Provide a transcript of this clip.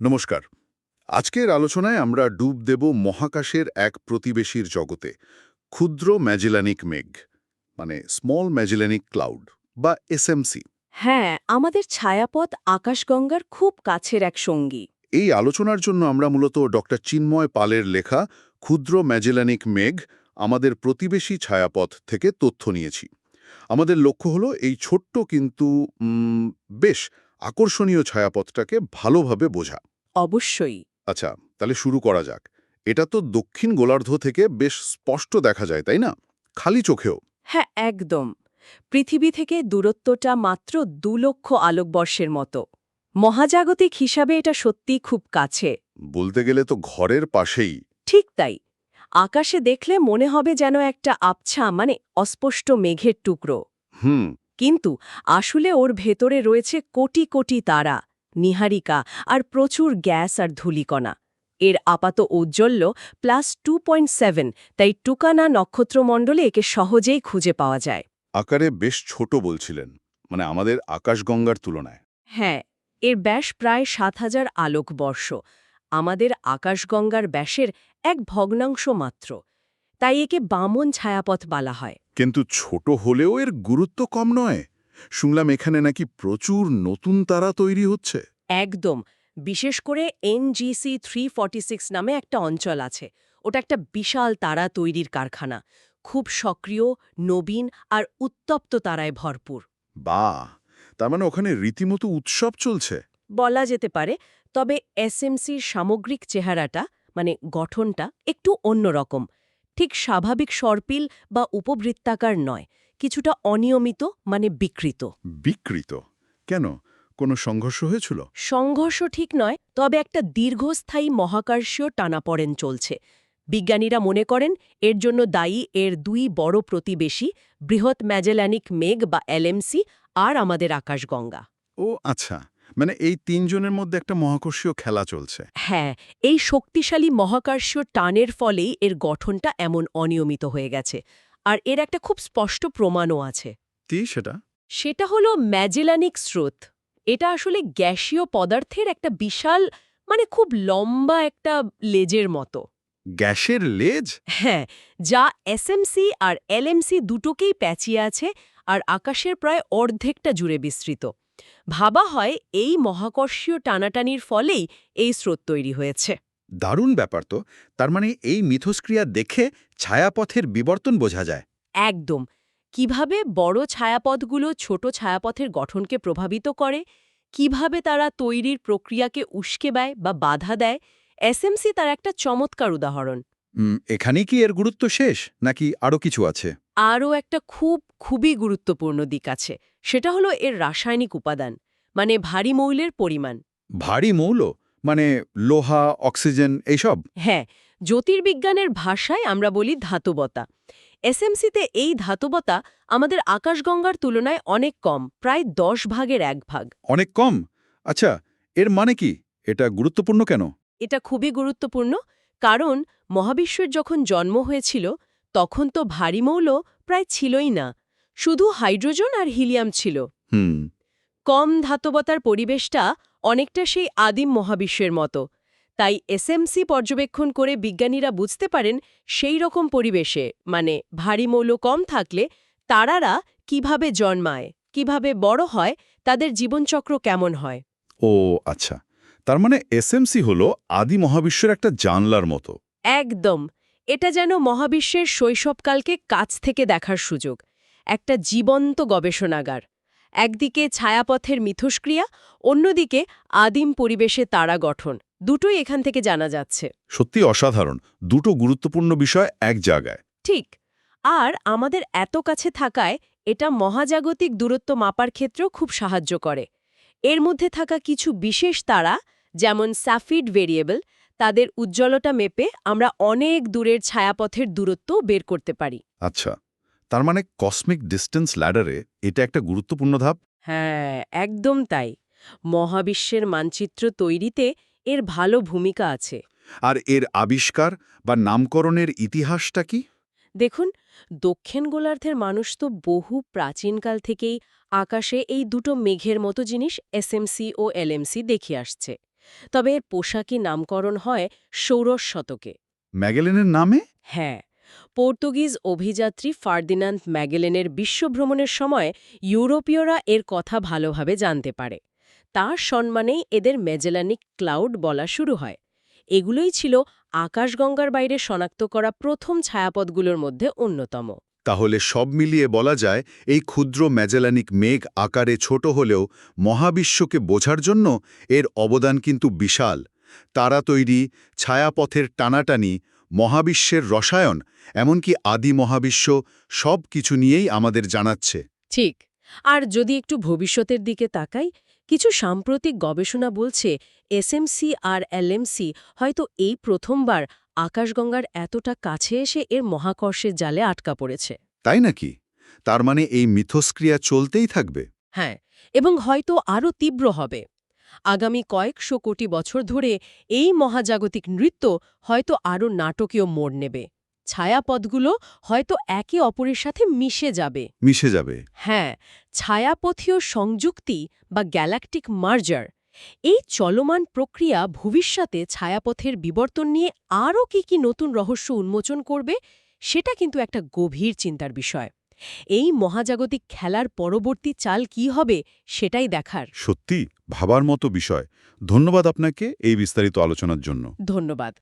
নমস্কার। আজকের আলোচনায় আমরা ডুব দেব মহাকাশের এক প্রতিবেশীর জগতে ক্ষুদ্র ম্যাজেলানিক মেঘ মানে স্মল ম্যাজেলানিক ক্লাউড বা এসএমসি হ্যাঁ আমাদের ছায়াপথ আকাশগঙ্গার খুব কাছের এক সঙ্গী। এই আলোচনার জন্য আমরা মূলত ডক্টর চিন্ময় পালের লেখা ক্ষুদ্র ম্যাজেলানিক মেঘ আমাদের প্রতিবেশী ছায়াপথ থেকে তথ্য নিয়েছি। আমাদের লক্ষ্য হলো এই ছোট্ট কিন্তু বেশ আকর্ষণীয় ছায়াপথটাকে ভালোভাবে বোঝা। অবশ্যই। আচ্ছা তাহলে শুরু করা যাক। এটা তো দক্ষিণ গোলার্ধ থেকে বেশ স্পষ্ট দেখা যায় তাই না? খালি চোখেও। হ্যাঁ একদম। পৃথিবী থেকে দূরত্বটা মাত্র দু লক্ষ আলোকবর্ষের মতো। মহাজাগতিক হিসাবে এটা সত্যি খুব কাছে। বলতে গেলে তো ঘরের পাশেই। ঠিক তাই। আকাশে দেখলে মনে হবে যেন একটা আবছা মানে অস্পষ্ট মেঘের টুকরো। হুম। কিন্তু আসলে ওর ভেতরে রয়েছে কোটি কোটি তারা। নিহারিকা আর প্রচুর গ্যাস আর ধূলিকণা। এর আপাত ঔজ্জ্বল্য প্লাস টু তাই টুকানা নক্ষত্রমণ্ডলে একে সহজেই খুঁজে পাওয়া যায়। আকারে বেশ ছোট বলছিলেন মানে আমাদের আকাশগঙ্গার তুলনায়। হ্যাঁ এর ব্যাস প্রায় সাত হাজার আলোকবর্ষ। আমাদের আকাশগঙ্গার ব্যাসের এক ভগ্নাংশ মাত্র। তাই একে বামন ছায়াপথ বলা হয়। কিন্তু ছোট হলেও এর গুরুত্ব কম নয়। শুনলাম এখানে নাকি প্রচুর নতুন তারা তৈরি হচ্ছে। একদম। বিশেষ করে এনজিসি থ্রি নামে একটা অঞ্চল আছে। ওটা একটা বিশাল তারা তৈরির কারখানা। খুব সক্রিয় নবীন আর উত্তপ্ত তারায় ভরপুর। বা তার মানে ওখানে রীতিমতো উৎসব চলছে। বলা যেতে পারে তবে এসএমসির সামগ্রিক চেহারাটা মানে গঠনটা একটু অন্যরকম। ঠিক স্বাভাবিক সর্পিল বা উপবৃত্তাকার নয়। কিছুটা অনিয়মিত মানে বিকৃত। বিকৃত? কেন? কোনো সংঘর্ষ হয়েছিল? সংঘর্ষ ঠিক নয় তবে একটা দীর্ঘস্থায়ী মহাকর্ষীয় টানাপড়েন চলছে। বিজ্ঞানীরা মনে করেন এর জন্য দায়ী এর দুই বড় প্রতিবেশী বৃহৎ ম্যাজেলানিক মেঘ বা এলএমসি আর আমাদের আকাশগঙ্গা। ও আচ্ছা মানে এই তিনজনের মধ্যে একটা মহাকর্ষীয় খেলা চলছে। হ্যাঁ এই শক্তিশালী মহাকর্ষীয় টানের ফলেই এর গঠনটা এমন অনিয়মিত হয়ে গেছে। আর এর একটা খুব স্পষ্ট প্রমাণও আছে। কি সেটা? সেটা হলো ম্যাজেলানিক স্রোত। এটা আসলে গ্যাসীয় পদার্থের একটা বিশাল মানে খুব লম্বা একটা লেজের মতো। গ্যাসের লেজ? হ্যাঁ যা এসএমসি আর এলএমসি দুটোকেই প্যাঁচিয়ে আছে আর আকাশের প্রায় অর্ধেকটা জুড়ে বিস্তৃত। ভাবা হয় এই মহাকর্ষীয় টানাটানির ফলেই এই স্রোত তৈরি হয়েছে। দারুণ ব্যাপার তো। তার মানে এই মিথস্ক্রিয়া দেখে ছায়াপথের বিবর্তন বোঝা যায়। একদম। কীভাবে বড় ছায়াপথগুলো ছোট ছায়াপথের গঠনকে প্রভাবিত করে কীভাবে তারা তৈরির প্রক্রিয়াকে উস্কে দেয় বা বাধা দেয় এসএমসি তার একটা চমৎকার উদাহরণ। উম, এখানেই কি এর গুরুত্ব শেষ নাকি আরও কিছু আছে? আরও একটা খুব খুবই গুরুত্বপূর্ণ দিক আছে। সেটা হলো এর রাসায়নিক উপাদান মানে ভারী মৌলের পরিমাণ। ভারী মৌল? মানে লোহা অক্সিজেন এইসব? হ্যাঁ জ্যোতির্বিজ্ঞানের ভাষায় আমরা বলি ধাতবতা। এসএমসিতে এই ধাতবতা আমাদের আকাশগঙ্গার তুলনায় অনেক কম প্রায় দশ ভাগের এক ভাগ। অনেক কম? আচ্ছা এর মানে কি? এটা গুরুত্বপূর্ণ কেন? এটা খুবই গুরুত্বপূর্ণ কারণ মহাবিশ্বের যখন জন্ম হয়েছিল তখন তো ভারী মৌল প্রায় ছিলই না শুধু হাইড্রোজেন আর হিলিয়াম ছিল। হুম। কম ধাতবতার পরিবেশটা অনেকটা সেই আদিম মহাবিশ্বের মতো। তাই এসএমসি পর্যবেক্ষণ করে বিজ্ঞানীরা বুঝতে পারেন সেই রকম পরিবেশে মানে ভারী মৌল কম থাকলে তারারা কীভাবে জন্মায় কীভাবে বড় হয় তাদের জীবনচক্র কেমন হয়। ও আচ্ছা। তার মানে এসএমসি হলো আদি মহাবিশ্বের একটা জানলার মতো। একদম। এটা যেন মহাবিশ্বের শৈশবকালকে কাছ থেকে দেখার সুযোগ। একটা জীবন্ত গবেষণাগার। একদিকে ছায়াপথের মিথস্ক্রিয়া অন্যদিকে আদিম পরিবেশে তারা গঠন। দুটোই এখান থেকে জানা যাচ্ছে। সত্যি অসাধারণ। দুটো গুরুত্বপূর্ণ বিষয় এক জায়গায়। ঠিক। আর আমাদের এত কাছে থাকায় এটা মহাজাগতিক দূরত্ব মাপার ক্ষেত্রেও খুব সাহায্য করে। এর মধ্যে থাকা কিছু বিশেষ তারা যেমন স্যাফিড ভেরিয়েবল তাদের উজ্জ্বলতা মেপে আমরা অনেক দূরের ছায়াপথের দূরত্ব বের করতে পারি। আচ্ছা। তার মানে কসমিক ডিস্টেন্স ল্যাডারে এটা একটা গুরুত্বপূর্ণ ধাপ? হ্যাঁ একদম তাই। মহাবিশ্বের মানচিত্র তৈরিতে এর ভালো ভূমিকা আছে। আর এর আবিষ্কার বা নামকরণের ইতিহাসটা কি? দেখুন দক্ষিণ গোলার্ধের মানুষ তো বহু প্রাচীনকাল থেকেই আকাশে এই দুটো মেঘের মতো জিনিস এসএমসি ও এলএমসি দেখে আসছে। তবে এর পোশাকি নামকরণ হয় ষোড়শ শতকে। ম্যাগেলেনের নামে? হ্যাঁ। পর্তুগিজ অভিযাত্রী ফার্দিনান্দ ম্যাগেলেনের বিশ্বভ্রমণের সময় ইউরোপীয়রা এর কথা ভালোভাবে জানতে পারে। তার সম্মানেই এদের মেজেলানিক ক্লাউড বলা শুরু হয়। এগুলোই ছিল আকাশগঙ্গার বাইরে শনাক্ত করা প্রথম ছায়াপথগুলোর মধ্যে অন্যতম। তাহলে সব মিলিয়ে বলা যায়, এই ক্ষুদ্র ম্যাজেলানিক মেঘ আকারে ছোট হলেও মহাবিশ্বকে বোঝার জন্য এর অবদান কিন্তু বিশাল। তারা তৈরি ছায়াপথের টানাটানি মহাবিশ্বের রসায়ন এমনকি আদি মহাবিশ্ব সব কিছু নিয়েই আমাদের জানাচ্ছে। ঠিক। আর যদি একটু ভবিষ্যতের দিকে তাকাই কিছু সাম্প্রতিক গবেষণা বলছে এসএমসি আর এলএমসি হয়তো এই প্রথমবার আকাশগঙ্গার এতটা কাছে এসে এর মহাকর্ষের জালে আটকা পড়েছে। তাই নাকি? তার মানে এই মিথস্ক্রিয়া চলতেই থাকবে। হ্যাঁ এবং হয়তো আরও তীব্র হবে। আগামী কয়েকশো কোটি বছর ধরে এই মহাজাগতিক নৃত্য হয়তো আরও নাটকীয় মোড় নেবে। ছায়াপথগুলো হয়তো একে অপরের সাথে মিশে যাবে। মিশে যাবে। হ্যাঁ ছায়াপথীয় সংযুক্তি বা গ্যালাকটিক মার্জার এই চলমান প্রক্রিয়া ভবিষ্যতে ছায়াপথের বিবর্তন নিয়ে আরও কি কি নতুন রহস্য উন্মোচন করবে সেটা কিন্তু একটা গভীর চিন্তার বিষয়। এই মহাজাগতিক খেলার পরবর্তী চাল কি হবে সেটাই দেখার। সত্যি ভাবার মতো বিষয়। ধন্যবাদ আপনাকে এই বিস্তারিত আলোচনার জন্য। ধন্যবাদ।